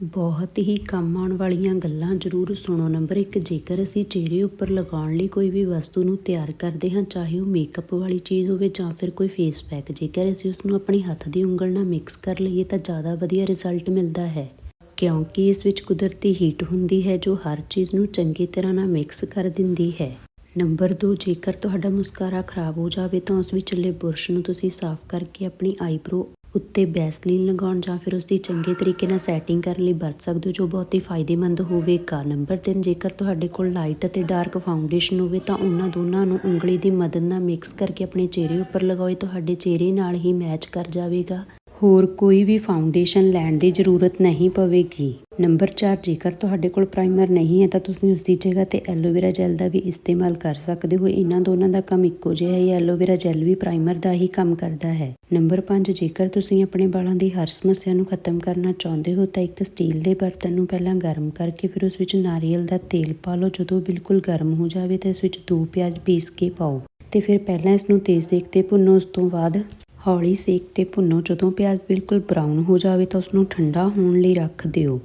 ਬਹੁਤ ਹੀ ਕੰਮ ਆਉਣ ਵਾਲੀਆਂ ਗੱਲਾਂ ਜ਼ਰੂਰ ਸੁਣੋ। ਨੰਬਰ 1 ਜੇਕਰ ਅਸੀਂ ਚਿਹਰੇ ਉੱਪਰ ਲਗਾਉਣ ਲਈ ਕੋਈ ਵੀ ਵਸਤੂ ਨੂੰ ਤਿਆਰ ਕਰਦੇ ਹਾਂ, ਚਾਹੇ ਉਹ ਮੇਕਅਪ ਵਾਲੀ ਚੀਜ਼ ਹੋਵੇ ਜਾਂ ਫਿਰ ਕੋਈ ਫੇਸ ਪੈਕ ਜੇਕਰ ਅਸੀਂ ਉਸ ਨੂੰ ਆਪਣੀ ਹੱਥ ਦੀ ਉਂਗਲ ਨਾਲ ਮਿਕਸ ਕਰ ਲਈਏ ਤਾਂ ਜ਼ਿਆਦਾ ਵਧੀਆ ਰਿਜ਼ਲਟ ਮਿਲਦਾ ਹੈ। ਕਿਉਂਕਿ ਇਸ ਵਿੱਚ ਕੁਦਰਤੀ ਹੀਟ ਹੁੰਦੀ ਹੈ, ਜੋ ਹਰ ਚੀਜ਼ ਨੂੰ ਚੰਗੀ ਤਰ੍ਹਾਂ ਨਾਲ ਮਿਕਸ ਕਰ ਦਿੰਦੀ ਹੈ। ਨੰਬਰ 2 ਜੇਕਰ ਤੁਹਾਡਾ ਮੁਸਕਾਰਾ ਖਰਾਬ ਹੋ ਜਾਵੇ ਤਾਂ ਉਸ ਵਿਚਲੇ ਬੁਰਸ਼ ਨੂੰ ਤੁਸੀਂ ਸਾਫ਼ ਕਰਕੇ ਆਪਣੀ ਆਈਬ੍ਰੋ ਉੱਤੇ ਬੈਸਲੀਨ ਲਗਾਉਣ ਜਾਂ ਫਿਰ ਉਸ ਦੀ ਚੰਗੇ ਤਰੀਕੇ ਨਾਲ ਸੈਟਿੰਗ ਕਰਨ ਲਈ ਵਰਤ ਸਕਦੇ ਹੋ, ਜੋ ਬਹੁਤ ਹੀ ਫਾਇਦੇਮੰਦ ਹੋਵੇਗਾ। ਨੰਬਰ 3 ਜੇਕਰ ਤੁਹਾਡੇ ਕੋਲ ਲਾਈਟ ਅਤੇ ਡਾਰਕ ਫਾਊਂਡੇਸ਼ਨ ਹੋਵੇ ਤਾਂ ਉਹਨਾਂ ਦੋਨਾਂ ਨੂੰ ਉਂਗਲੀ ਦੀ ਮਦਦ ਨਾਲ ਮਿਕਸ ਕਰਕੇ ਆਪਣੇ ਚਿਹਰੇ ਉੱਪਰ ਲਗਾਓ। ਇਹ ਤੁਹਾਡੇ ਚਿਹਰੇ ਨਾਲ ਹੀ ਮੈਚ ਕਰ ਜਾਵੇਗਾ। ਹੋਰ ਕੋਈ ਵੀ ਫਾਊਂਡੇਸ਼ਨ ਲੈਣ ਦੀ ਜ਼ਰੂਰਤ ਨਹੀਂ ਪਵੇਗੀ। ਨੰਬਰ 4 ਜੇਕਰ ਤੁਹਾਡੇ ਕੋਲ ਪ੍ਰਾਈਮਰ ਨਹੀਂ ਹੈ, ਤਾਂ ਤੁਸੀਂ ਉਸ ਦੀ ਜਗ੍ਹਾ ਤੇ ਐਲੋਵੇਰਾ ਜੈਲ ਦਾ ਵੀ ਇਸਤੇਮਾਲ ਕਰ ਸਕਦੇ ਹੋ। ਇਹਨਾਂ ਦੋਨਾਂ ਦਾ ਕੰਮ ਇੱਕੋ ਜਿਹਾ ਹੈ ਐਲੋਵੇਰਾ ਜੈਲ ਵੀ ਪ੍ਰਾਈਮਰ ਦਾ ਹੀ ਕੰਮ ਕਰਦਾ ਹੈ। ਨੰਬਰ 5 ਜੇਕਰ ਤੁਸੀਂ ਆਪਣੇ ਵਾਲਾਂ ਦੀ ਹਰ ਸਮੱਸਿਆ ਨੂੰ ਖਤਮ ਕਰਨਾ ਚਾਹੁੰਦੇ ਹੋ, ਤਾਂ ਇੱਕ ਸਟੀਲ ਦੇ ਬਰਤਨ ਨੂੰ ਪਹਿਲਾਂ ਗਰਮ ਕਰਕੇ ਫਿਰ ਉਸ ਵਿੱਚ ਨਾਰੀਅਲ ਦਾ ਤੇਲ ਪਾ ਲਓ। ਜਦੋਂ ਬਿਲਕੁਲ ਗਰਮ ਹੋ ਜਾਵੇ, ਤਾਂ ਇਸ ਵਿੱਚ ਦੋ ਪਿਆਜ਼ ਪੀਸ ਕੇ ਪਾਓ ਤੇ ਫਿਰ ਪਹਿਲਾਂ ਇਸ ਨੂੰ ਤੇਜ਼ ਸੇਕ ਤੇ ਭੁੰਨੋ। ਉਸ ਤੋਂ ਬਾਅਦ ਹੌਲੀ ਸੇਕ ਤੇ ਭੁੰਨੋ। ਜਦੋਂ ਪਿਆਜ਼ ਬਿਲਕੁਲ ਬਰਾਊਨ ਹੋ ਜਾਵੇ ਤਾਂ ਉਸ ਨੂੰ ਠੰਡਾ ਹੋਣ ਲਈ ਰੱਖ ਦਿਓ।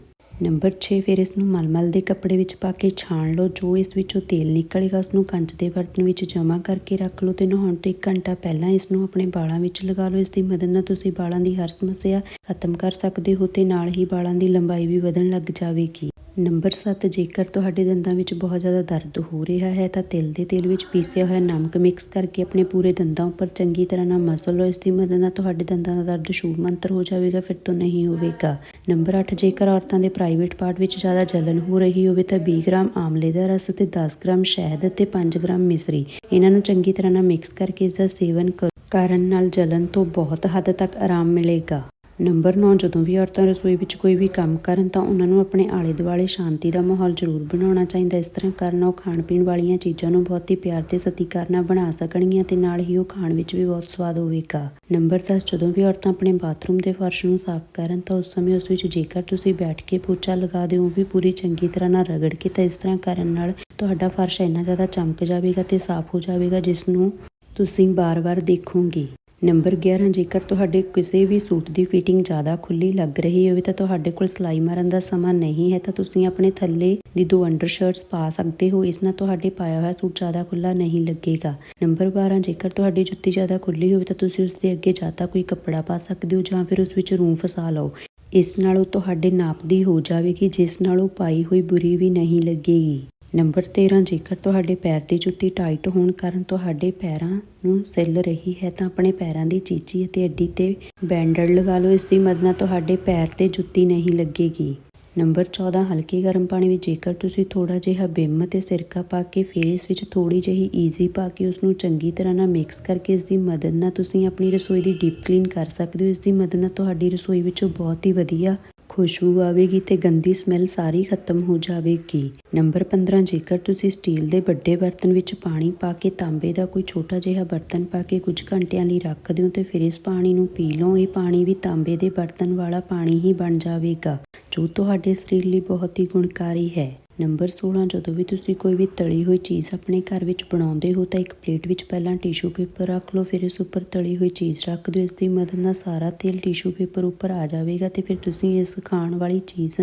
ਨੰਬਰ 6 ਫਿਰ ਇਸ ਨੂੰ ਮਲਮਲ ਦੇ ਕੱਪੜੇ ਵਿੱਚ ਪਾ ਕੇ ਛਾਣ ਲਓ। ਜੋ ਇਸ ਵਿੱਚੋਂ ਤੇਲ ਨਿਕਲੇਗਾ ਉਸ ਨੂੰ ਕੰਚ ਦੇ ਬਰਤਨ ਵਿੱਚ ਜਮ੍ਹਾਂ ਕਰਕੇ ਰੱਖ ਲਓ ਤੇ ਨਹਾਉਣ ਤੋਂ 1 ਘੰਟਾ ਪਹਿਲਾਂ ਇਸ ਨੂੰ ਆਪਣੇ ਵਾਲਾਂ ਵਿੱਚ ਲਗਾ ਲਓ। ਇਸ ਦੀ ਮਦਦ ਨਾਲ ਤੁਸੀਂ ਵਾਲਾਂ ਦੀ ਹਰ ਸਮੱਸਿਆ ਖਤਮ ਕਰ ਸਕਦੇ ਹੋ ਤੇ ਨਾਲ ਹੀ ਵਾਲਾਂ ਦੀ ਲੰਬਾਈ ਵੀ ਵਧਣ ਲੱਗ ਜਾਵੇਗੀ। ਨੰਬਰ 7 ਜੇਕਰ ਤੁਹਾਡੇ ਦੰਦਾਂ ਵਿੱਚ ਬਹੁਤ ਜ਼ਿਆਦਾ ਦਰਦ ਹੋ ਰਿਹਾ ਹੈ, ਤਾਂ ਤਿਲ ਦੇ ਤੇਲ ਵਿੱਚ ਪੀਸਿਆ ਹੋਇਆ ਨਮਕ ਮਿਕਸ ਕਰਕੇ ਆਪਣੇ ਪੂਰੇ ਦੰਦਾਂ ਉੱਪਰ ਚੰਗੀ ਤਰ੍ਹਾਂ ਨਾਲ ਮਸਲ ਲਓ ਇਸ ਦੀ ਮਦਦ ਨਾਲ ਤੁਹਾਡੇ ਦੰਦਾਂ ਦਾ ਦਰਦ ਸ਼ੂਬ ਮੰਤਰ ਹੋ ਜਾਵੇਗਾ, ਫਿਰ ਤੋਂ ਨਹੀਂ ਹੋਵੇਗਾ। ਨੰਬਰ 8 ਜੇਕਰ ਔਰਤਾਂ ਦੇ ਪ੍ਰਾਈਵੇਟ ਪਾਰਟ ਵਿੱਚ ਜ਼ਿਆਦਾ ਜਲਨ ਹੋ ਰਹੀ ਹੋਵੇ, ਤਾਂ 20 ਗ੍ਰਾਮ ਆਮਲੇ ਦਾ ਰਸ ਅਤੇ 10 ਗ੍ਰਾਮ ਸ਼ਹਿਦ ਅਤੇ 5 ਗ੍ਰਾਮ ਮਿਸਰੀ। ਇਹਨਾਂ ਨੂੰ ਚੰਗੀ ਤਰ੍ਹਾਂ ਨਾਲ ਮਿਕਸ ਕਰਕੇ ਇਸ ਦਾ ਸੇਵਨ ਕਰੋ। ਕਰਨ ਨਾਲ ਜਲਨ ਤੋਂ ਬਹੁਤ ਹੱਦ ਤੱਕ ਆਰਾਮ ਮਿਲੇਗਾ। ਨੰਬਰ 9 ਜਦੋਂ ਵੀ ਔਰਤਾਂ ਰਸੋਈ ਵਿੱਚ ਕੋਈ ਵੀ ਕੰਮ ਕਰਨ ਤਾਂ ਉਹਨਾਂ ਨੂੰ ਆਪਣੇ ਆਲੇ ਦੁਆਲੇ ਸ਼ਾਂਤੀ ਦਾ ਮਾਹੌਲ ਜ਼ਰੂਰ ਬਣਾਉਣਾ ਚਾਹੀਦਾ ਇਸ ਤਰ੍ਹਾਂ ਕਰਨ ਉਹ ਖਾਣ ਪੀਣ ਵਾਲੀਆਂ ਚੀਜ਼ਾਂ ਨੂੰ ਬਹੁਤ ਹੀ ਪਿਆਰ ਤੇ ਸਤਿਕਾਰ ਨਾਲ ਬਣਾ ਸਕਣਗੀਆਂ ਤੇ ਨਾਲ ਹੀ ਉਹ ਖਾਣ ਵਿੱਚ ਵੀ ਬਹੁਤ ਸਵਾਦ ਹੋਵੇਗਾ। ਨੰਬਰ 10 ਜਦੋਂ ਵੀ ਔਰਤਾਂ ਆਪਣੇ ਬਾਥਰੂਮ ਦੇ ਫਰਸ਼ ਨੂੰ ਸਾਫ਼ ਕਰਨ ਤਾਂ ਉਸ ਸਮੇਂ ਉਸ ਵਿੱਚ ਜੇਕਰ ਤੁਸੀਂ ਬੈਠ ਕੇ ਪੋਚਾ ਲਗਾ ਦਿਓ, ਉਹ ਵੀ ਪੂਰੀ ਚੰਗੀ ਤਰ੍ਹਾਂ ਨਾਲ ਰਗੜ ਕੇ ਤਾਂ ਇਸ ਤਰ੍ਹਾਂ ਕਰਨ ਨਾਲ ਤੁਹਾਡਾ ਫਰਸ਼ ਇੰਨਾ ਜ਼ਿਆਦਾ ਚਮਕ ਜਾਵੇਗਾ ਤੇ ਸਾਫ਼ ਹੋ ਜਾਵੇਗਾ, ਜਿਸ ਨੂੰ ਤੁਸੀਂ ਬਾਰ-ਬਾਰ ਦੇਖੋਗੇ। ਨੰਬਰ 11 ਜੇਕਰ ਤੁਹਾਡੇ ਕਿਸੇ ਵੀ ਸੂਟ ਦੀ ਫਿਟਿੰਗ ਜ਼ਿਆਦਾ ਖੁੱਲੀ ਲੱਗ ਰਹੀ ਹੋਵੇ ਤਾਂ ਤੁਹਾਡੇ ਕੋਲ ਸਿਲਾਈ ਮਾਰਨ ਦਾ ਸਮਾਂ ਨਹੀਂ ਹੈ, ਤਾਂ ਤੁਸੀਂ ਆਪਣੇ ਥੱਲੇ ਦੀ ਦੋ ਅੰਡਰਸ਼ਰਟਸ ਪਾ ਸਕਦੇ ਹੋ, ਇਸ ਨਾਲ ਤੁਹਾਡੇ ਪਾਇਆ ਹੋਇਆ ਸੂਟ ਜ਼ਿਆਦਾ ਖੁੱਲਾ ਨਹੀਂ ਲੱਗੇਗਾ। ਨੰਬਰ 12 ਜੇਕਰ ਤੁਹਾਡੀ ਜੁੱਤੀ ਜ਼ਿਆਦਾ ਖੁੱਲੀ ਹੋਵੇ ਤਾਂ ਤੁਸੀਂ ਉਸ ਦੇ ਅੱਗੇ ਜਾਂ ਤਾਂ ਕੋਈ ਕੱਪੜਾ ਪਾ ਸਕਦੇ ਹੋ ਜਾਂ ਫਿਰ ਉਸ ਵਿੱਚ ਰੂੰ ਫਸਾ ਲਓ। ਇਸ ਨਾਲ ਉਹ ਤੁਹਾਡੇ ਨਾਪ ਦੀ ਹੋ ਜਾਵੇਗੀ, ਜਿਸ ਨਾਲ ਉਹ ਪਾਈ ਹੋਈ ਬੁਰੀ ਵੀ ਨਹੀਂ ਲੱਗੇਗੀ। ਨੰਬਰ 13 ਜੇਕਰ ਤੁਹਾਡੇ ਪੈਰ ਦੀ ਜੁੱਤੀ ਟਾਈਟ ਹੋਣ ਕਾਰਨ ਤੁਹਾਡੇ ਪੈਰਾਂ ਨੂੰ ਸਿੱਲ ਰਹੀ ਹੈ, ਤਾਂ ਆਪਣੇ ਪੈਰਾਂ ਦੀ ਚੀਚੀ ਅਤੇ ਅੱਡੀ ਤੇ ਬੈਂਡਡ ਲਗਾ ਲਓ। ਇਸ ਦੀ ਮਦਦ ਨਾਲ ਤੁਹਾਡੇ ਪੈਰ ਤੇ ਜੁੱਤੀ ਨਹੀਂ ਲੱਗੇਗੀ। ਨੰਬਰ 14 ਹਲਕੇ ਗਰਮ ਪਾਣੀ ਵਿੱਚ ਜੇਕਰ ਤੁਸੀਂ ਥੋੜਾ ਜਿਹਾ ਬਿੰਮ ਤੇ ਸਿਰਕਾ ਪਾ ਕੇ ਫਿਰ ਇਸ ਵਿੱਚ ਥੋੜੀ ਜਿਹੀ ਈਜ਼ੀ ਪਾ ਕੇ ਉਸ ਨੂੰ ਚੰਗੀ ਤਰ੍ਹਾਂ ਨਾਲ ਮਿਕਸ ਕਰਕੇ ਇਸ ਦੀ ਮਦਦ ਨਾਲ ਤੁਸੀਂ ਆਪਣੀ ਰਸੋਈ ਦੀ ਡੀਪ ਕਲੀਨ ਕਰ ਸਕਦੇ ਹੋ। ਇਸ ਦੀ ਮਦਦ ਨਾਲ ਤੁਹਾਡੀ ਰਸੋਈ ਵਿੱਚੋਂ ਬਹੁਤ ਹੀ ਵਧੀਆ ਖੁਸ਼ਬੂ ਆਵੇਗੀ ਤੇ ਗੰਦੀ ਸਮੈਲ ਸਾਰੀ ਖਤਮ ਹੋ ਜਾਵੇਗੀ। ਨੰਬਰ 15 ਜੇਕਰ ਤੁਸੀਂ ਸਟੀਲ ਦੇ ਵੱਡੇ ਬਰਤਨ ਵਿੱਚ ਪਾਣੀ ਪਾ ਕੇ ਤਾਂਬੇ ਦਾ ਕੋਈ ਛੋਟਾ ਜਿਹਾ ਬਰਤਨ ਪਾ ਕੇ ਕੁਝ ਘੰਟਿਆਂ ਲਈ ਰੱਖ ਦਿਓ ਤੇ ਫਿਰ ਇਸ ਪਾਣੀ ਨੂੰ ਪੀ ਲਓ। ਇਹ ਪਾਣੀ ਵੀ ਤਾਂਬੇ ਦੇ ਬਰਤਨ ਵਾਲਾ ਪਾਣੀ ਹੀ ਬਣ ਜਾਵੇਗਾ, ਜੋ ਤੁਹਾਡੇ ਸਰੀਰ ਲਈ ਬਹੁਤ ਹੀ ਗੁਣਕਾਰੀ ਹੈ। ਨੰਬਰ 16 ਜਦੋਂ ਵੀ ਤੁਸੀਂ ਕੋਈ ਵੀ ਤਲੀ ਹੋਈ ਚੀਜ਼ ਆਪਣੇ ਘਰ ਵਿੱਚ ਬਣਾਉਂਦੇ ਹੋ ਤਾਂ ਇੱਕ ਪਲੇਟ ਵਿੱਚ ਪਹਿਲਾਂ ਟਿਸ਼ੂ ਪੇਪਰ ਰੱਖ ਲਓ, ਫਿਰ ਇਸ ਉੱਪਰ ਤਲੀ ਹੋਈ ਚੀਜ਼ ਰੱਖ ਦਿਓ, ਇਸ ਦੀ ਮਦਦ ਨਾਲ ਸਾਰਾ ਤੇਲ ਟਿਸ਼ੂ ਪੇਪਰ ਉੱਪਰ ਆ ਜਾਵੇਗਾ ਤੇ ਫਿਰ ਤੁਸੀਂ ਇਸ ਖਾਣ ਵਾਲੀ ਚੀਜ਼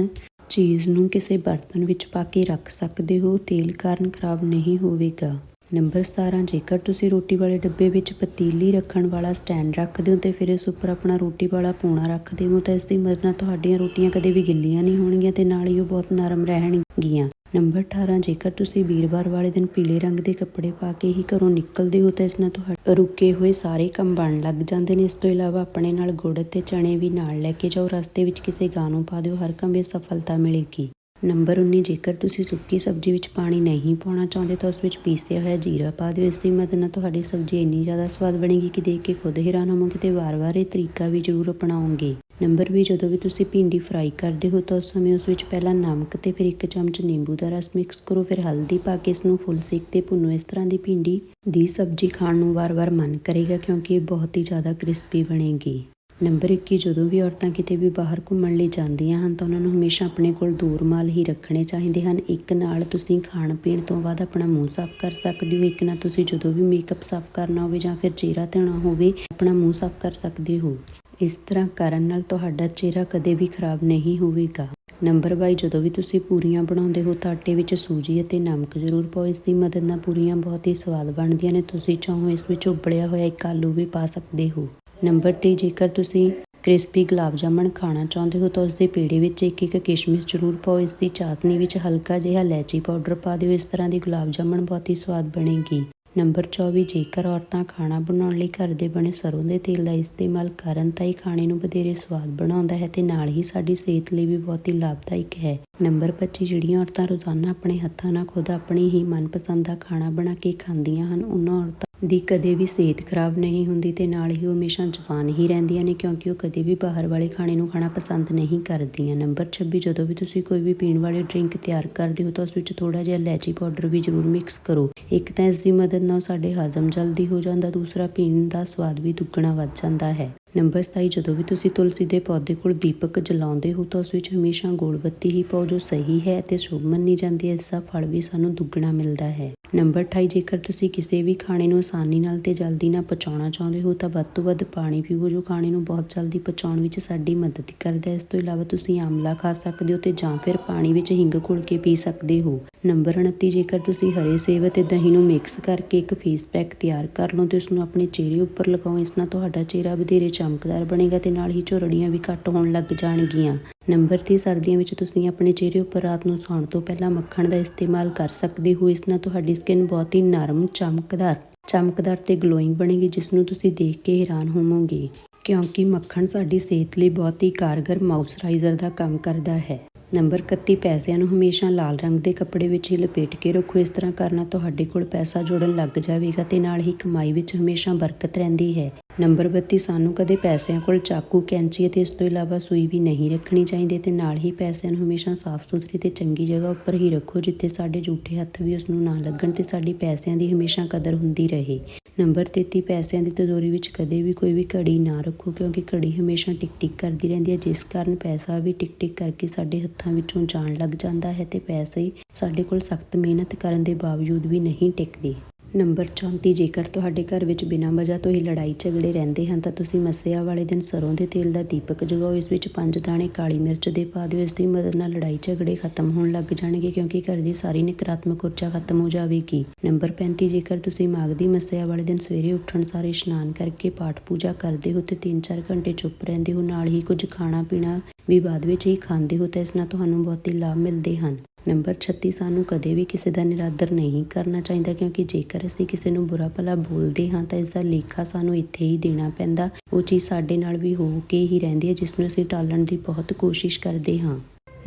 ਚੀਜ਼ ਨੂੰ ਕਿਸੇ ਬਰਤਨ ਵਿੱਚ ਪਾ ਕੇ ਰੱਖ ਸਕਦੇ ਹੋ, ਤੇਲ ਕਾਰਨ ਖਰਾਬ ਨਹੀਂ ਹੋਵੇਗਾ। ਨੰਬਰ 17 ਜੇਕਰ ਤੁਸੀਂ ਰੋਟੀ ਵਾਲੇ ਡੱਬੇ ਵਿੱਚ ਪਤੀਲੀ ਰੱਖਣ ਵਾਲਾ ਸਟੈਂਡ ਰੱਖਦੇ ਹੋ ਤੇ ਫਿਰ ਇਸ ਉੱਪਰ ਆਪਣਾ ਰੋਟੀ ਵਾਲਾ ਪੂਣਾ ਰੱਖਦੇ ਹੋ ਤਾਂ ਇਸ ਦੀ ਮਦਦ ਨਾਲ ਤੁਹਾਡੀਆਂ ਰੋਟੀਆਂ ਕਦੇ ਵੀ ਗਿੱਲੀਆਂ ਨਹੀਂ ਹੋਣਗੀਆਂ ਤੇ ਨਾਲ ਹੀ ਉਹ ਬਹੁਤ ਨਰਮ ਰਹਿਣਗੀਆਂ। ਨੰਬਰ 18 ਜੇਕਰ ਤੁਸੀਂ ਵੀਰਵਾਰ ਵਾਲੇ ਦਿਨ ਪੀਲੇ ਰੰਗ ਦੇ ਕੱਪੜੇ ਪਾ ਕੇ ਹੀ ਘਰੋਂ ਨਿਕਲਦੇ ਹੋ ਤਾਂ ਇਸ ਨਾਲ ਤੁਹਾਡੇ ਰੁਕੇ ਹੋਏ ਸਾਰੇ ਕੰਮ ਬਣ ਲੱਗ ਜਾਂਦੇ ਨੇ। ਇਸ ਤੋਂ ਇਲਾਵਾ ਆਪਣੇ ਨਾਲ ਗੁੜ ਤੇ ਚਣੇ ਵੀ ਨਾਲ ਲੈ ਕੇ ਜਾਓ। ਰਸਤੇ ਵਿੱਚ ਕਿਸੇ ਗਾਂ ਨੂੰ ਪਾ ਦਿਓ, ਹਰ ਕੰਮ ਵਿੱਚ ਸਫਲਤਾ ਮਿਲੇਗੀ। ਨੰਬਰ 19 ਜੇਕਰ ਤੁਸੀਂ ਸੁੱਕੀ ਸਬਜ਼ੀ ਵਿੱਚ ਪਾਣੀ ਨਹੀਂ ਪਾਉਣਾ ਚਾਹੁੰਦੇ ਤਾਂ ਉਸ ਵਿੱਚ ਪੀਸਿਆ ਹੋਇਆ ਜੀਰਾ ਪਾ ਦਿਓ। ਇਸ ਦੀ ਮਦਦ ਨਾਲ ਤੁਹਾਡੀ ਸਬਜ਼ੀ ਇੰਨੀ ਜ਼ਿਆਦਾ ਸਵਾਦ ਬਣੇਗੀ ਕਿ ਦੇਖ ਕੇ ਖੁਦ ਹੈਰਾਨ ਹੋਵੋਗੇ ਤੇ ਵਾਰ-ਵਾਰ ਇਹ ਤਰੀਕਾ ਵੀ ਜ਼ਰੂਰ ਅਪਣਾਓਗੇ। ਨੰਬਰ 20 ਜਦੋਂ ਵੀ ਤੁਸੀਂ ਭਿੰਡੀ ਫਰਾਈ ਕਰਦੇ ਹੋ ਤਾਂ ਉਸ ਸਮੇਂ ਉਸ ਵਿੱਚ ਪਹਿਲਾਂ ਨਮਕ ਤੇ ਫਿਰ ਇੱਕ ਚਮਚ ਨਿੰਬੂ ਦਾ ਰਸ ਮਿਕਸ ਕਰੋ, ਫਿਰ ਹਲਦੀ ਪਾ ਕੇ ਇਸ ਨੂੰ ਫੁੱਲ ਸੇਕ ਤੇ ਭੁੰਨੋ। ਇਸ ਤਰ੍ਹਾਂ ਦੀ ਭਿੰਡੀ ਦੀ ਸਬਜ਼ੀ ਖਾਣ ਨੂੰ ਵਾਰ-ਵਾਰ ਮਨ ਕਰੇਗਾ ਕਿਉਂਕਿ ਇਹ ਬਹੁਤ ਹੀ ਜ਼ਿਆਦਾ ਕ੍ਰਿਸਪੀ ਬਣੇਗੀ। ਨੰਬਰ 21 ਜਦੋਂ ਵੀ ਔਰਤਾਂ ਕਿਤੇ ਵੀ ਬਾਹਰ ਘੁੰਮਣ ਲਈ ਜਾਂਦੀਆਂ ਹਨ ਤਾਂ ਉਹਨਾਂ ਨੂੰ ਹਮੇਸ਼ਾ ਆਪਣੇ ਕੋਲ ਦੋ ਰੁਮਾਲ ਹੀ ਰੱਖਣੇ ਚਾਹੀਦੇ ਹਨ। ਇੱਕ ਨਾਲ ਤੁਸੀਂ ਖਾਣ ਪੀਣ ਤੋਂ ਬਾਅਦ ਆਪਣਾ ਮੂੰਹ ਸਾਫ਼ ਕਰ ਸਕਦੇ ਹੋ, ਇੱਕ ਨਾਲ ਤੁਸੀਂ ਜਦੋਂ ਵੀ ਮੇਕਅਪ ਸਾਫ਼ ਕਰਨਾ ਹੋਵੇ ਜਾਂ ਫਿਰ ਚਿਹਰਾ ਧੋਣਾ ਹੋਵੇ, ਆਪਣਾ ਮੂੰਹ ਸਾਫ਼ ਕਰ ਸਕਦੇ ਹੋ। ਇਸ ਤਰ੍ਹਾਂ ਕਰਨ ਨਾਲ ਤੁਹਾਡਾ ਚਿਹਰਾ ਕਦੇ ਵੀ ਖਰਾਬ ਨਹੀਂ ਹੋਵੇਗਾ। ਨੰਬਰ 22 ਜਦੋਂ ਵੀ ਤੁਸੀਂ ਪੂਰੀਆਂ ਬਣਾਉਂਦੇ ਹੋ ਤਾਂ ਆਟੇ ਵਿੱਚ ਸੂਜੀ ਅਤੇ ਨਮਕ ਜ਼ਰੂਰ ਪਾਓ। ਇਸ ਦੀ ਮਦਦ ਨਾਲ ਪੂਰੀਆਂ ਬਹੁਤ ਹੀ ਸਵਾਦ ਬਣਦੀਆਂ ਨੇ। ਤੁਸੀਂ ਚਾਹੋ ਇਸ ਵਿੱਚ ਉਬਲਿਆ ਹੋਇਆ ਇੱਕ ਆਲੂ ਵੀ ਪਾ ਸਕਦੇ ਹੋ। ਨੰਬਰ 3 ਜੇਕਰ ਤੁਸੀਂ ਕ੍ਰਿਸਪੀ ਗੁਲਾਬ ਜਾਮਣ ਖਾਣਾ ਚਾਹੁੰਦੇ ਹੋ ਤਾਂ ਉਸ ਦੇ ਪੇੜੇ ਵਿੱਚ ਇੱਕ ਇੱਕ ਕਿਸ਼ਮਿਸ਼ ਜ਼ਰੂਰ ਪਾਓ। ਇਸ ਦੀ ਚਾਸ਼ਨੀ ਵਿੱਚ ਹਲਕਾ ਜਿਹਾ ਇਲਾਇਚੀ ਪਾਊਡਰ ਪਾ ਦਿਓ। ਇਸ ਤਰ੍ਹਾਂ ਦੀ ਗੁਲਾਬ ਜਾਮਣ ਬਹੁਤ ਹੀ ਸਵਾਦ ਬਣੇਗੀ। ਨੰਬਰ 24 ਜੇਕਰ ਔਰਤਾਂ ਖਾਣਾ ਬਣਾਉਣ ਲਈ ਘਰ ਦੇ ਬਣੇ ਸਰੋਂ ਦੇ ਤੇਲ ਦਾ ਇਸਤੇਮਾਲ ਕਰਨ ਤਾਂ ਇਹ ਖਾਣੇ ਨੂੰ ਵਧੇਰੇ ਸਵਾਦ ਬਣਾਉਂਦਾ ਹੈ ਤੇ ਨਾਲ ਹੀ ਸਾਡੀ ਸਿਹਤ ਲਈ ਵੀ ਬਹੁਤ ਹੀ ਲਾਭਦਾਇਕ ਹੈ। ਨੰਬਰ 25 ਜਿਹੜੀਆਂ ਔਰਤਾਂ ਰੋਜ਼ਾਨਾ ਆਪਣੇ ਹੱਥਾਂ ਨਾਲ ਖੁਦ ਆਪਣੀ ਹੀ ਮਨਪਸੰਦ ਦਾ ਖਾਣਾ ਬਣਾ ਕੇ ਖਾਂਦੀਆਂ ਹਨ, ਉਹਨਾਂ ਔਰਤਾਂ ਦੀ ਕਦੇ ਵੀ ਸਿਹਤ ਖਰਾਬ ਨਹੀਂ ਹੁੰਦੀ ਤੇ ਨਾਲ ਹੀ ਉਹ ਹਮੇਸ਼ਾ ਜਵਾਨ ਹੀ ਰਹਿੰਦੀਆਂ ਨੇ ਕਿਉਂਕਿ ਉਹ ਕਦੇ ਵੀ ਬਾਹਰ ਵਾਲੇ ਖਾਣੇ ਨੂੰ ਖਾਣਾ ਪਸੰਦ ਨਹੀਂ ਕਰਦੀਆਂ। ਨੰਬਰ 26 ਜਦੋਂ ਵੀ ਤੁਸੀਂ ਕੋਈ ਵੀ ਪੀਣ ਵਾਲੀ ਡਰਿੰਕ ਤਿਆਰ ਕਰਦੇ ਹੋ ਤਾਂ ਉਸ ਵਿੱਚ ਥੋੜਾ ਜਿਹਾ ਇਲਾਇਚੀ ਪਾਊਡਰ ਵੀ ਜ਼ਰੂਰ ਮਿਕਸ ਕਰੋ। ਇੱਕ ਤਾਂ ਇਸ ਦੀ ਮਦਦ ਨਾਲ ਸਾਡੇ ਹਜ਼ਮ ਜਲਦੀ ਹੋ ਜਾਂਦਾ, ਦੂਸਰਾ ਪੀਣ ਦਾ ਸਵਾਦ ਵੀ ਦੁੱਗਣਾ ਵੱਧ ਜਾਂਦਾ ਹੈ। ਨੰਬਰ 27 ਜਦੋਂ ਵੀ ਤੁਸੀਂ ਤੁਲਸੀ ਦੇ ਪੌਦੇ ਕੋਲ ਦੀਪਕ ਜਲਾਉਂਦੇ ਹੋ, ਤਾਂ ਉਸ ਵਿੱਚ ਹਮੇਸ਼ਾ ਗੋਲ ਬੱਤੀ ਹੀ ਪਾਓ ਜੋ ਸਹੀ ਹੈ ਅਤੇ ਸ਼ੁਭ ਮੰਨੀ ਜਾਂਦੀ ਹੈ। ਇਸ ਦਾ ਫਲ ਵੀ ਸਾਨੂੰ ਦੁੱਗਣਾ ਮਿਲਦਾ ਹੈ। ਨੰਬਰ 28 ਜੇਕਰ ਤੁਸੀਂ ਕਿਸੇ ਵੀ ਖਾਣੇ ਨੂੰ ਆਸਾਨੀ ਨਾਲ ਤੇ ਜਲਦੀ ਨਾਲ ਪਚਾਉਣਾ ਚਾਹੁੰਦੇ ਹੋ, ਤਾਂ ਵੱਧ ਤੋਂ ਵੱਧ ਪਾਣੀ ਪੀਓ ਜੋ ਖਾਣੇ ਨੂੰ ਬਹੁਤ ਜਲਦੀ ਪਚਾਉਣ ਵਿੱਚ ਸਾਡੀ ਮਦਦ ਕਰਦਾ ਹੈ। ਇਸ ਤੋਂ ਇਲਾਵਾ ਤੁਸੀਂ ਆਮਲਾ ਖਾ ਸਕਦੇ ਹੋ ਤੇ ਜਾਂ ਫਿਰ ਪਾਣੀ ਵਿੱਚ ਹਿੰਗ ਘੋਲ ਕੇ ਪੀ ਸਕਦੇ ਹੋ। ਨੰਬਰ 29 ਜੇਕਰ ਤੁਸੀਂ ਹਰੇ ਸੇਬ ਅਤੇ ਦਹੀਂ ਨੂੰ ਮਿਕਸ ਕਰਕੇ ਇੱਕ ਫੇਸ ਪੈਕ ਤਿਆਰ ਕਰ ਲਓ ਤੇ ਉਸ ਨੂੰ ਆਪਣੇ ਚਿਹਰੇ ਉੱਪਰ ਲਗਾਓ, ਇਸ ਨਾਲ ਤੁਹਾਡਾ ਚਿਹਰਾ ਵਧੇਰੇ ਚਮਕਦਾਰ ਬਣੇਗਾ ਤੇ ਨਾਲ ਹੀ ਝੁਰੜੀਆਂ ਵੀ ਘੱਟ ਹੋਣ ਲੱਗ ਜਾਣਗੀਆਂ। ਨੰਬਰ 30 ਸਰਦੀਆਂ ਵਿੱਚ ਤੁਸੀਂ ਆਪਣੇ ਚਿਹਰੇ ਉੱਪਰ ਰਾਤ ਨੂੰ ਸੌਣ ਤੋਂ ਪਹਿਲਾਂ ਮੱਖਣ ਦਾ ਇਸਤੇਮਾਲ ਕਰ ਸਕਦੇ ਹੋ, ਇਸ ਨਾਲ ਤੁਹਾਡੀ ਸਕਿਨ ਬਹੁਤ ਹੀ ਨਰਮ, ਚਮਕਦਾਰ ਚਮਕਦਾਰ ਤੇ ਗਲੋਇੰਗ ਬਣੇਗੀ ਜਿਸ ਨੂੰ ਤੁਸੀਂ ਦੇਖ ਕੇ ਹੈਰਾਨ ਹੋਵੋਗੇ। ਕਿਉਂਕਿ ਮੱਖਣ ਸਾਡੀ ਸਿਹਤ ਲਈ ਬਹੁਤ ਹੀ ਕਾਰਗਰ ਮਾਇਸਚਰਾਈਜ਼ਰ ਦਾ ਕੰਮ ਕਰਦਾ ਹੈ। ਨੰਬਰ 31 ਪੈਸਿਆਂ ਨੂੰ ਹਮੇਸ਼ਾ ਲਾਲ ਰੰਗ ਦੇ ਕੱਪੜੇ ਵਿੱਚ ਹੀ ਲਪੇਟ ਕੇ ਰੱਖੋ। ਇਸ ਤਰ੍ਹਾਂ ਕਰਨਾ ਤੁਹਾਡੇ ਕੋਲ ਪੈਸਾ ਜੋੜਨ ਲੱਗ ਜਾਵੇਗਾ ਤੇ ਨਾਲ ਹੀ ਕਮਾਈ ਵਿੱਚ ਹਮੇਸ਼ਾ ਬਰਕਤ ਰਹਿੰਦੀ ਹੈ। ਨੰਬਰ 32 ਸਾਨੂੰ ਕਦੇ ਪੈਸਿਆਂ ਕੋਲ ਚਾਕੂ, ਕੈਂਚੀ ਅਤੇ ਇਸ ਤੋਂ ਇਲਾਵਾ ਸੂਈ ਵੀ ਨਹੀਂ ਰੱਖਣੀ ਚਾਹੀਦੀ ਤੇ ਨਾਲ ਹੀ ਪੈਸਿਆਂ ਨੂੰ ਹਮੇਸ਼ਾ ਸਾਫ਼ ਸੁਥਰੀ ਤੇ ਚੰਗੀ ਜਗ੍ਹਾ ਉੱਪਰ ਹੀ ਰੱਖੋ, ਜਿੱਥੇ ਸਾਡੇ ਝੂਠੇ ਹੱਥ ਵੀ ਉਸ ਨੂੰ ਨਾ ਲੱਗਣ ਤੇ ਸਾਡੀ ਪੈਸਿਆਂ ਦੀ ਹਮੇਸ਼ਾ ਕਦਰ ਹੁੰਦੀ ਰਹੇ। ਨੰਬਰ 33 ਪੈਸਿਆਂ ਦੀ ਤਿਜੋਰੀ ਵਿੱਚ ਕਦੇ ਵੀ ਕੋਈ ਵੀ ਘੜੀ ਨਾ ਰੱਖੋ, ਕਿਉਂਕਿ ਘੜੀ ਹਮੇਸ਼ਾ ਟਿਕ ਟਿਕ ਕਰਦੀ ਰਹਿੰਦੀ ਹੈ। ਜਿਸ ਕਾਰਨ ਪੈਸਾ ਵੀ ਟਿਕ ਟਿਕ ਕਰਕੇ ਸਾਡੇ ਹੱਥਾਂ ਵਿੱਚੋਂ ਜਾਣ ਲੱਗ ਜਾਂਦਾ ਹੈ ਤੇ ਪੈਸੇ ਸਾਡੇ ਕੋਲ ਸਖਤ ਮਿਹਨਤ ਕਰਨ ਦੇ ਬਾਵਜੂਦ ਵੀ ਨਹੀਂ ਟਿਕਦੇ। ਨੰਬਰ 34 ਜੇਕਰ ਤੁਹਾਡੇ ਘਰ ਵਿੱਚ ਬਿਨਾਂ ਵਜ੍ਹਾ ਤੋਂ ਹੀ ਲੜਾਈ ਝਗੜੇ ਰਹਿੰਦੇ ਹਨ, ਤਾਂ ਤੁਸੀਂ ਮੱਸਿਆ ਵਾਲੇ ਦਿਨ ਸਰੋਂ ਦੇ ਤੇਲ ਦਾ ਦੀਪਕ ਜਗਾਓ। ਇਸ ਵਿੱਚ ਪੰਜ ਦਾਣੇ ਕਾਲੀ ਮਿਰਚ ਦੇ ਪਾ ਦਿਓ। ਇਸ ਦੀ ਮਦਦ ਨਾਲ ਲੜਾਈ ਝਗੜੇ ਖਤਮ ਹੋਣ ਲੱਗ ਜਾਣਗੇ, ਕਿਉਂਕਿ ਘਰ ਦੀ ਸਾਰੀ ਨਕਾਰਾਤਮਕ ਊਰਜਾ ਖਤਮ ਹੋ ਜਾਵੇਗੀ। ਨੰਬਰ 35 ਜੇਕਰ ਤੁਸੀਂ ਮਾਘ ਦੀ ਮੱਸਿਆ ਵਾਲੇ ਦਿਨ ਸਵੇਰੇ ਉੱਠਣ ਸਾਰੇ ਇਸ਼ਨਾਨ ਕਰਕੇ ਪਾਠ ਪੂਜਾ ਕਰਦੇ ਹੋ, ਤੇ 3-4 ਘੰਟੇ ਚੁੱਪ ਰਹਿੰਦੇ ਹੋ, ਨਾਲ ਹੀ ਕੁਝ ਖਾਣਾ ਪੀਣਾ ਵੀ ਬਾਅਦ ਵਿੱਚ ਹੀ ਖਾਂਦੇ ਹੋ ਤਾਂ ਇਸ ਨਾਲ ਤੁਹਾਨੂੰ ਬਹੁਤ ਹੀ ਲਾਭ ਮਿਲਦੇ ਹਨ। ਨੰਬਰ 36 ਸਾਨੂੰ ਕਦੇ ਵੀ ਕਿਸੇ ਦਾ ਨਿਰਾਦਰ ਨਹੀਂ ਕਰਨਾ ਚਾਹੀਦਾ ਕਿਉਂਕਿ ਜੇਕਰ ਅਸੀਂ ਕਿਸੇ ਨੂੰ ਬੁਰਾ ਭਲਾ ਬੋਲਦੇ ਹਾਂ ਤਾਂ ਇਸ ਦਾ ਲੇਖਾ ਸਾਨੂੰ ਇੱਥੇ ਹੀ ਦੇਣਾ ਪੈਂਦਾ। ਉਹ ਚੀਜ਼ ਸਾਡੇ ਨਾਲ ਵੀ ਹੋ ਕੇ ਹੀ ਰਹਿੰਦੀ ਹੈ ਜਿਸ ਨੂੰ ਅਸੀਂ ਟਾਲਣ ਦੀ ਬਹੁਤ ਕੋਸ਼ਿਸ਼ ਕਰਦੇ ਹਾਂ।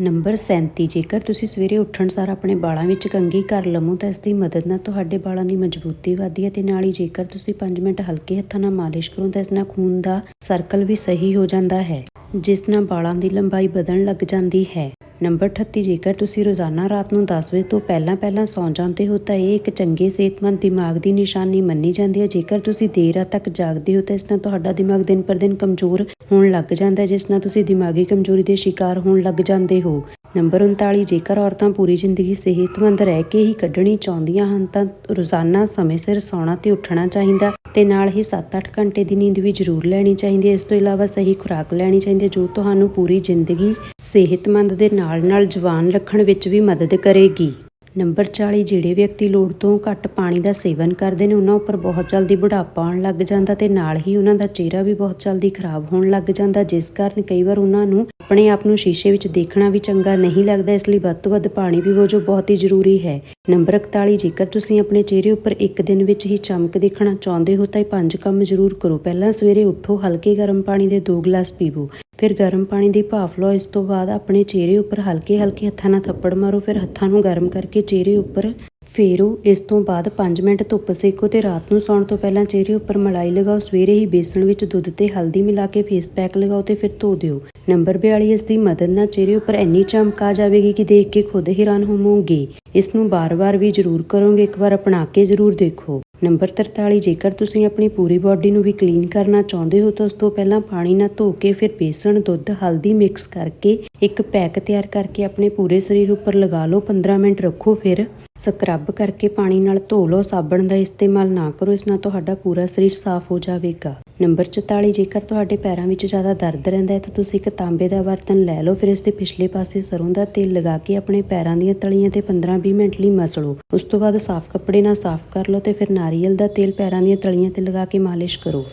ਨੰਬਰ 37 ਜੇਕਰ ਤੁਸੀਂ ਸਵੇਰੇ ਉੱਠਣ ਸਾਰ ਆਪਣੇ ਬਾਲਾਂ ਵਿੱਚ ਕੰਘੀ ਕਰ ਲਵੋ ਤਾਂ ਇਸ ਦੀ ਮਦਦ ਨਾਲ ਤੁਹਾਡੇ ਬਾਲਾਂ ਦੀ ਮਜ਼ਬੂਤੀ ਵਧਦੀ ਹੈ ਤੇ ਨਾਲ ਹੀ ਜੇਕਰ ਤੁਸੀਂ 5 ਮਿੰਟ ਹਲਕੇ ਹੱਥਾਂ ਨਾਲ ਮਾਲਿਸ਼ ਕਰੋ ਤਾਂ ਇਸ ਨਾਲ ਖੂਨ ਦਾ ਸਰਕਲ ਵੀ ਸਹੀ ਹੋ ਜਾਂਦਾ ਹੈ। ਜਿਸ ਨਾਲ ਵਾਲਾਂ ਦੀ ਲੰਬਾਈ ਵਧਣ ਲੱਗ ਜਾਂਦੀ ਹੈ। ਨੰਬਰ 38 ਜੇਕਰ ਤੁਸੀਂ ਰੋਜ਼ਾਨਾ ਰਾਤ ਨੂੰ 10 ਵਜੇ ਤੋਂ ਪਹਿਲਾਂ ਪਹਿਲਾਂ ਸੌਂ ਜਾਂਦੇ ਹੋ, ਤਾਂ ਇਹ ਇੱਕ ਚੰਗੇ ਸਿਹਤਮੰਦ ਦਿਮਾਗ ਦੀ ਨਿਸ਼ਾਨੀ ਮੰਨੀ ਜਾਂਦੀ ਹੈ। ਜੇਕਰ ਤੁਸੀਂ ਦੇਰ ਰਾਤ ਤੱਕ ਜਾਗਦੇ ਹੋ, ਤਾਂ ਇਸ ਨਾਲ ਤੁਹਾਡਾ ਦਿਮਾਗ ਦਿਨ ਪਰ ਦਿਨ ਕਮਜ਼ੋਰ ਹੋਣ ਲੱਗ ਜਾਂਦਾ ਹੈ, ਜਿਸ ਨਾਲ ਤੁਸੀਂ ਦਿਮਾਗੀ ਕਮਜ਼ੋਰੀ ਦੇ ਸ਼ਿਕਾਰ ਹੋਣ ਲੱਗ ਜਾਂਦੇ ਹੋ। ਨੰਬਰ 39 ਜੇਕਰ ਔਰਤਾਂ ਪੂਰੀ ਜ਼ਿੰਦਗੀ ਸਿਹਤਮੰਦ ਰਹਿ ਕੇ ਹੀ ਕੱਢਣੀ ਚਾਹੁੰਦੀਆਂ ਹਨ, ਤਾਂ ਰੋਜ਼ਾਨਾ ਸਮੇਂ ਸਿਰ ਸੌਣਾ ਤੇ ਉੱਠਣਾ ਚਾਹੀਦਾ ਤੇ ਨਾਲ ਹੀ 7-8 ਘੰਟੇ ਦੀ ਨੀਂਦ ਵੀ ਜ਼ਰੂਰ ਲੈਣੀ ਚਾਹੀਦੀ ਹੈ। ਇਸ ਤੋਂ ਇਲਾਵਾ ਸਹੀ ਖੁਰਾਕ ਲੈਣੀ ਚਾਹੀਦੀ ਹੈ, ਜੋ ਤੁਹਾਨੂੰ ਪੂਰੀ ਜ਼ਿੰਦਗੀ ਸਿਹਤਮੰਦ ਦੇ ਨਾਲ-ਨਾਲ ਜਵਾਨ ਰੱਖਣ ਵਿੱਚ ਵੀ ਮਦਦ ਕਰੇਗੀ। ਨੰਬਰ 40 ਜਿਹੜੇ ਵਿਅਕਤੀ ਲੋੜ ਤੋਂ ਘੱਟ ਪਾਣੀ ਦਾ ਸੇਵਨ ਕਰਦੇ ਨੇ, ਉਹਨਾਂ ਉੱਪਰ ਬਹੁਤ ਜਲਦੀ ਬੁਢਾਪਾ ਆਉਣ ਲੱਗ ਜਾਂਦਾ ਤੇ ਨਾਲ ਹੀ ਉਹਨਾਂ ਦਾ ਚਿਹਰਾ ਵੀ ਬਹੁਤ ਜਲਦੀ ਖਰਾਬ ਹੋਣ ਲੱਗ ਜਾਂਦਾ। ਜਿਸ ਕਾਰਨ ਕਈ ਵਾਰ ਉਹਨਾਂ ਨੂੰ ਆਪਣੇ ਆਪ ਨੂੰ ਸ਼ੀਸ਼ੇ ਵਿੱਚ ਦੇਖਣਾ ਵੀ ਚੰਗਾ ਨਹੀਂ ਲੱਗਦਾ, ਇਸ ਲਈ ਵੱਧ ਤੋਂ ਵੱਧ ਪਾਣੀ ਪੀਵੋ, ਜੋ ਬਹੁਤ ਹੀ ਜ਼ਰੂਰੀ ਹੈ। ਨੰਬਰ 41 ਜੇਕਰ ਤੁਸੀਂ ਆਪਣੇ ਚਿਹਰੇ ਉੱਪਰ ਇੱਕ ਦਿਨ ਵਿੱਚ ਹੀ ਚਮਕ ਦੇਖਣਾ ਚਾਹੁੰਦੇ ਹੋ, ਤਾਂ ਇਹ ਪੰਜ ਕੰਮ ਜ਼ਰੂਰ ਕਰੋ। ਪਹਿਲਾਂ ਸਵੇਰੇ ਉੱਠੋ, ਹਲਕੇ ਗਰਮ ਪਾਣੀ ਦੇ 2 ਗਲਾਸ ਪੀਵੋ। ਫਿਰ ਗਰਮ ਪਾਣੀ ਦੀ ਭਾਫ਼ ਲਓ। ਇਸ ਤੋਂ ਬਾਅਦ ਆਪਣੇ ਚਿਹਰੇ ਉੱਪਰ ਹਲਕੇ ਹਲਕੇ ਹੱਥਾਂ ਨਾਲ ਥੱਪੜ ਮਾਰੋ। ਫਿਰ ਹੱਥਾਂ ਨੂੰ ਗਰਮ ਕਰਕੇ ਚਿਹਰੇ ਉੱਪਰ ਫੇਰੋ, ਇਸ ਤੋਂ ਬਾਅਦ 5 ਮਿੰਟ ਧੁੱਪ ਸੇਕੋ ਤੇ ਰਾਤ ਨੂੰ ਸੌਣ ਤੋਂ ਪਹਿਲਾਂ ਚਿਹਰੇ ਉੱਪਰ ਮਲਾਈ ਲਗਾਓ, ਸਵੇਰੇ ਹੀ ਬੇਸਣ ਵਿੱਚ ਦੁੱਧ ਤੇ ਹਲਦੀ ਮਿਲਾ ਕੇ ਫੇਸ ਪੈਕ ਲਗਾਓ ਤੇ ਫਿਰ ਧੋ ਦਿਓ। ਨੰਬਰ 42 ਇਸ ਦੀ ਮਦਦ ਨਾਲ ਚਿਹਰੇ ਉੱਪਰ ਇੰਨੀ ਚਮਕ ਆ ਜਾਵੇਗੀ ਕਿ ਦੇਖ ਕੇ ਖੁਦ ਹੈਰਾਨ ਹੋਵੋਗੇ। ਇਸ ਨੂੰ ਬਾਰ-ਬਾਰ ਵੀ ਜ਼ਰੂਰ ਕਰੋਗੇ, ਇੱਕ ਵਾਰ ਅਪਣਾ ਕੇ ਜ਼ਰੂਰ ਦੇਖੋ। ਨੰਬਰ 43 ਜੇਕਰ ਤੁਸੀਂ ਆਪਣੀ ਪੂਰੀ ਬਾਡੀ ਨੂੰ ਵੀ ਕਲੀਨ ਕਰਨਾ ਚਾਹੁੰਦੇ ਹੋ ਤਾਂ ਉਸ ਤੋਂ ਪਹਿਲਾਂ ਪਾਣੀ ਨਾਲ ਧੋ ਕੇ ਫਿਰ ਬੇਸਣ, ਦੁੱਧ, ਹਲਦੀ ਮਿਕਸ ਕਰਕੇ ਇੱਕ ਪੈਕ ਤਿਆਰ ਕਰਕੇ ਆਪਣੇ ਪੂਰੇ ਸਰੀਰ ਉੱਪਰ ਲਗਾ ਲਓ 15 ਮਿੰਟ ਰੱਖੋ ਫਿਰ। ਸਕਰਬ ਕਰਕੇ ਪਾਣੀ ਨਾਲ ਧੋ ਲਓ, ਸਾਬਣ ਦਾ ਇਸਤੇਮਾਲ ਨਾ ਕਰੋ, ਇਸ ਨਾਲ ਤੁਹਾਡਾ ਪੂਰਾ ਸਰੀਰ ਸਾਫ਼ ਹੋ ਜਾਵੇਗਾ। ਨੰਬਰ 44 ਜੇਕਰ ਤੁਹਾਡੇ ਪੈਰਾਂ ਵਿੱਚ ਜ਼ਿਆਦਾ ਦਰਦ ਰਹਿੰਦਾ ਹੈ ਤਾਂ ਤੁਸੀਂ ਇੱਕ ਤਾਂਬੇ ਦਾ ਬਰਤਨ ਲੈ ਲਓ, ਫਿਰ ਇਸ ਦੇ ਪਿਛਲੇ ਪਾਸੇ ਸਰੋਂ ਦਾ ਤੇਲ ਲਗਾ ਕੇ ਆਪਣੇ ਪੈਰਾਂ ਦੀਆਂ ਤਲੀਆਂ ਤੇ 15-20 ਮਿੰਟ ਲਈ ਮਸਲੋ। ਉਸ ਤੋਂ ਬਾਅਦ ਸਾਫ਼ ਕੱਪੜੇ ਨਾਲ ਸਾਫ਼ ਕਰ ਲਓ ਤੇ ਫਿਰ ਨਾਰੀਅਲ ਦਾ ਤੇਲ ਪੈਰਾਂ ਦੀਆਂ ਤਲੀਆਂ ਤੇ ਲਗਾ ਕੇ ਮਾਲਿਸ਼ ਕਰੋ।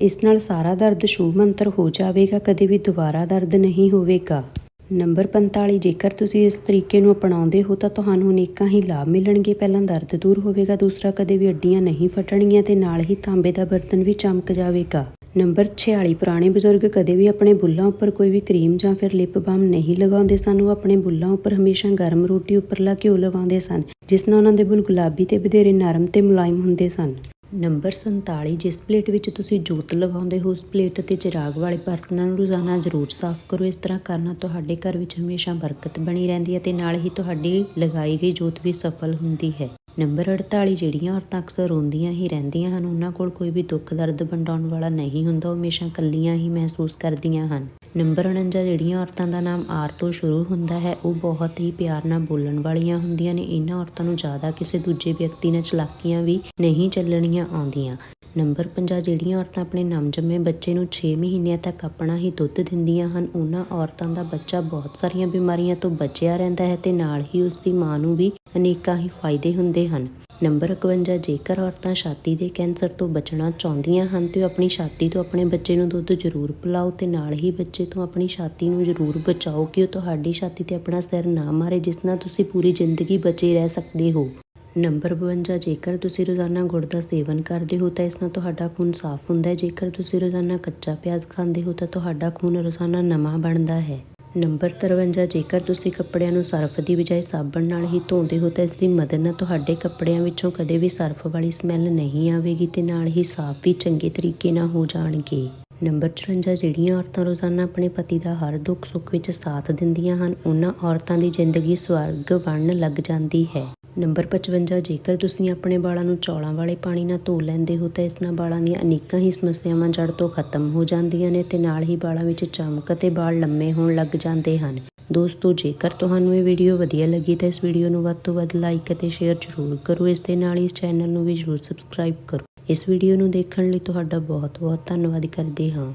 ਇਸ ਨਾਲ ਸਾਰਾ ਦਰਦ ਛੂ ਮੰਤਰ ਹੋ ਜਾਵੇਗਾ, ਕਦੇ ਵੀ ਦੁਬਾਰਾ ਦਰਦ ਨਹੀਂ ਹੋਵੇਗਾ। ਨੰਬਰ 45 ਜੇਕਰ ਤੁਸੀਂ ਇਸ ਤਰੀਕੇ ਨੂੰ ਅਪਣਾਉਂਦੇ ਹੋ ਤਾਂ ਤੁਹਾਨੂੰ ਅਨੇਕਾਂ ਹੀ ਲਾਭ ਮਿਲਣਗੇ। ਪਹਿਲਾਂ ਦਰਦ ਦੂਰ ਹੋਵੇਗਾ, ਦੂਸਰਾ ਕਦੇ ਵੀ ਅੱਡੀਆਂ ਨਹੀਂ ਫਟਣਗੀਆਂ ਤੇ ਨਾਲ ਹੀ ਤਾਂਬੇ ਦਾ ਬਰਤਨ ਵੀ ਚਮਕ ਜਾਵੇਗਾ। ਨੰਬਰ 46 ਪੁਰਾਣੇ ਬਜ਼ੁਰਗ ਕਦੇ ਵੀ ਆਪਣੇ ਬੁੱਲਾਂ ਉੱਪਰ ਕੋਈ ਵੀ ਕਰੀਮ ਜਾਂ ਫਿਰ ਲਿਪ ਬਾਮ ਨਹੀਂ ਲਗਾਉਂਦੇ ਸਨ। ਉਹ ਆਪਣੇ ਬੁੱਲਾਂ ਉੱਪਰ ਹਮੇਸ਼ਾ ਗਰਮ ਰੋਟੀ ਉੱਪਰਲਾ ਘਿਓ ਲਗਾਉਂਦੇ ਸਨ, ਜਿਸ ਨਾਲ ਉਹਨਾਂ ਦੇ ਬੁੱਲ ਗੁਲਾਬੀ ਤੇ ਵਧੇਰੇ ਨਰਮ ਤੇ ਮੁਲਾਇਮ ਹੁੰਦੇ ਸਨ। ਨੰਬਰ 47 ਜਿਸ ਪਲੇਟ ਵਿੱਚ ਤੁਸੀਂ ਜੋਤ ਲਗਾਉਂਦੇ ਹੋ, ਉਸ ਪਲੇਟ ਅਤੇ ਚਿਰਾਗ ਵਾਲੇ ਬਰਤਨਾਂ ਨੂੰ ਰੋਜ਼ਾਨਾ ਜ਼ਰੂਰ ਸਾਫ਼ ਕਰੋ। ਇਸ ਤਰ੍ਹਾਂ ਕਰਨਾ ਤੁਹਾਡੇ ਘਰ ਵਿੱਚ ਹਮੇਸ਼ਾ ਬਰਕਤ ਬਣੀ ਰਹਿੰਦੀ ਹੈ ਤੇ ਨਾਲ ਹੀ ਤੁਹਾਡੀ ਲਗਾਈ ਗਈ ਜੋਤ ਵੀ ਸਫਲ ਹੁੰਦੀ ਹੈ। ਨੰਬਰ 48 ਜਿਹੜੀਆਂ ਔਰਤਾਂ ਅਕਸਰ ਰੋਂਦੀਆਂ ਹੀ ਰਹਿੰਦੀਆਂ ਹਨ, ਉਹਨਾਂ ਕੋਲ ਕੋਈ ਵੀ ਦੁੱਖ ਦਰਦ ਵੰਡਾਉਣ ਵਾਲਾ ਨਹੀਂ ਹੁੰਦਾ, ਉਹ ਹਮੇਸ਼ਾ ਇਕੱਲੀਆਂ ਹੀ ਮਹਿਸੂਸ ਕਰਦੀਆਂ ਹਨ। ਨੰਬਰ 49 ਜਿਹੜੀਆਂ ਔਰਤਾਂ ਦਾ ਨਾਮ ਆਰ ਤੋਂ ਸ਼ੁਰੂ ਹੁੰਦਾ ਹੈ, ਉਹ ਬਹੁਤ ਹੀ ਪਿਆਰ ਨਾਲ ਬੋਲਣ ਵਾਲੀਆਂ ਹੁੰਦੀਆਂ ਨੇ। ਇਹਨਾਂ ਔਰਤਾਂ ਨੂੰ ਜ਼ਿਆਦਾ ਕਿਸੇ ਦੂਜੇ ਵਿਅਕਤੀ ਨਾਲ ਚਲਾਕੀਆਂ ਵੀ ਨਹੀਂ ਚੱਲਣੀਆਂ ਆਉਂਦੀਆਂ। ਨੰਬਰ 50 ਜਿਹੜੀਆਂ ਔਰਤਾਂ ਆਪਣੇ ਨਵਜੰਮੇ ਬੱਚੇ ਨੂੰ 6 ਮਹੀਨਿਆਂ ਤੱਕ ਆਪਣਾ ਹੀ ਦੁੱਧ ਦਿੰਦੀਆਂ ਹਨ, ਉਹਨਾਂ ਔਰਤਾਂ ਦਾ ਬੱਚਾ ਬਹੁਤ ਸਾਰੀਆਂ ਬਿਮਾਰੀਆਂ ਤੋਂ ਬਚਿਆ ਰਹਿੰਦਾ ਹੈ ਤੇ ਨਾਲ ਹੀ ਉਸ ਦੀ ਮਾਂ ਨੂੰ ਵੀ ਅਨੇਕਾਂ ਹੀ ਫਾਇਦੇ ਹੁੰਦੇ ਹਨ। ਨੰਬਰ 51 ਜੇਕਰ ਔਰਤਾਂ ਛਾਤੀ ਦੇ ਕੈਂਸਰ ਤੋਂ ਬਚਣਾ ਚਾਹੁੰਦੀਆਂ ਹਨ, ਤੇ ਉਹ ਆਪਣੀ ਛਾਤੀ ਤੋਂ ਆਪਣੇ ਬੱਚੇ ਨੂੰ ਦੁੱਧ ਜ਼ਰੂਰ ਪਿਲਾਓ ਤੇ ਨਾਲ ਹੀ ਬੱਚੇ ਤੋਂ ਆਪਣੀ ਛਾਤੀ ਨੂੰ ਜ਼ਰੂਰ ਬਚਾਓ ਕਿ ਉਹ ਤੁਹਾਡੀ ਛਾਤੀ ਤੇ ਆਪਣਾ ਸਿਰ ਨਾ ਮਾਰੇ, ਜਿਸ ਨਾਲ ਤੁਸੀਂ ਪੂਰੀ ਜ਼ਿੰਦਗੀ ਬਚੇ ਰਹਿ ਸਕਦੇ ਹੋ। ਨੰਬਰ 52 ਜੇਕਰ ਤੁਸੀਂ ਰੋਜ਼ਾਨਾ ਗੁੜ ਦਾ ਸੇਵਨ ਕਰਦੇ ਹੋ, ਤਾਂ ਇਸ ਨਾਲ ਤੁਹਾਡਾ ਖੂਨ ਸਾਫ਼ ਹੁੰਦਾ ਹੈ। ਜੇਕਰ ਤੁਸੀਂ ਰੋਜ਼ਾਨਾ ਕੱਚਾ ਪਿਆਜ਼ ਖਾਂਦੇ ਹੋ, ਤਾਂ ਤੁਹਾਡਾ ਖੂਨ ਰੋਜ਼ਾਨਾ ਨਵਾਂ ਬਣਦਾ ਹੈ। ਨੰਬਰ 53 ਜੇਕਰ ਤੁਸੀਂ ਕੱਪੜਿਆਂ ਨੂੰ ਸਰਫ ਦੀ ਬਜਾਏ ਸਾਬਣ ਨਾਲ ਹੀ ਧੋਂਦੇ ਹੋ, ਤਾਂ ਇਸ ਦੀ ਮਦਦ ਨਾਲ ਤੁਹਾਡੇ ਕੱਪੜਿਆਂ ਵਿੱਚੋਂ ਕਦੇ ਵੀ ਸਰਫ ਵਾਲੀ ਸਮੈਲ ਨਹੀਂ ਆਵੇਗੀ ਤੇ ਨਾਲ ਹੀ ਸਾਫ਼ ਵੀ ਚੰਗੇ ਤਰੀਕੇ ਨਾਲ ਹੋ ਜਾਣਗੇ। ਨੰਬਰ 54 ਜਿਹੜੀਆਂ ਔਰਤਾਂ ਰੋਜ਼ਾਨਾ ਆਪਣੇ ਪਤੀ ਦਾ ਹਰ ਦੁੱਖ ਸੁੱਖ ਵਿੱਚ ਸਾਥ ਦਿੰਦੀਆਂ ਹਨ, ਉਹਨਾਂ ਔਰਤਾਂ ਦੀ ਜ਼ਿੰਦਗੀ ਸਵਰਗ ਬਣਨ ਲੱਗ ਜਾਂਦੀ ਹੈ। ਨੰਬਰ 55 ਜੇਕਰ ਤੁਸੀਂ ਆਪਣੇ ਵਾਲਾਂ ਨੂੰ ਚੌਲਾਂ ਵਾਲੇ ਪਾਣੀ ਨਾਲ ਧੋ ਲੈਂਦੇ ਹੋ ਤਾਂ ਇਸ ਨਾਲ ਵਾਲਾਂ ਦੀਆਂ ਅਨੇਕਾਂ ਹੀ ਸਮੱਸਿਆਵਾਂ ਜੜ ਤੋਂ ਖਤਮ ਹੋ ਜਾਂਦੀਆਂ ਨੇ ਤੇ ਨਾਲ ਹੀ ਵਾਲਾਂ ਵਿੱਚ ਚਮਕ ਅਤੇ ਵਾਲ ਲੰਮੇ ਹੋਣ ਲੱਗ ਜਾਂਦੇ ਹਨ। ਦੋਸਤੋ, ਜੇਕਰ ਤੁਹਾਨੂੰ ਇਹ ਵੀਡੀਓ ਵਧੀਆ ਲੱਗੀ ਤਾਂ ਇਸ ਵੀਡੀਓ ਨੂੰ ਵੱਧ ਤੋਂ ਵੱਧ ਲਾਈਕ ਅਤੇ ਸ਼ੇਅਰ ਜ਼ਰੂਰ ਕਰੋ। ਇਸ ਦੇ ਨਾਲ ਹੀ ਇਸ ਚੈਨਲ ਨੂੰ ਵੀ ਜ਼ਰੂਰ ਸਬਸਕ੍ਰਾਈਬ ਕਰੋ। ਇਸ ਵੀਡੀਓ ਨੂੰ ਦੇਖਣ ਲਈ ਤੁਹਾਡਾ ਬਹੁਤ ਬਹੁਤ ਧੰਨਵਾਦ ਕਰਦੇ ਹਾਂ।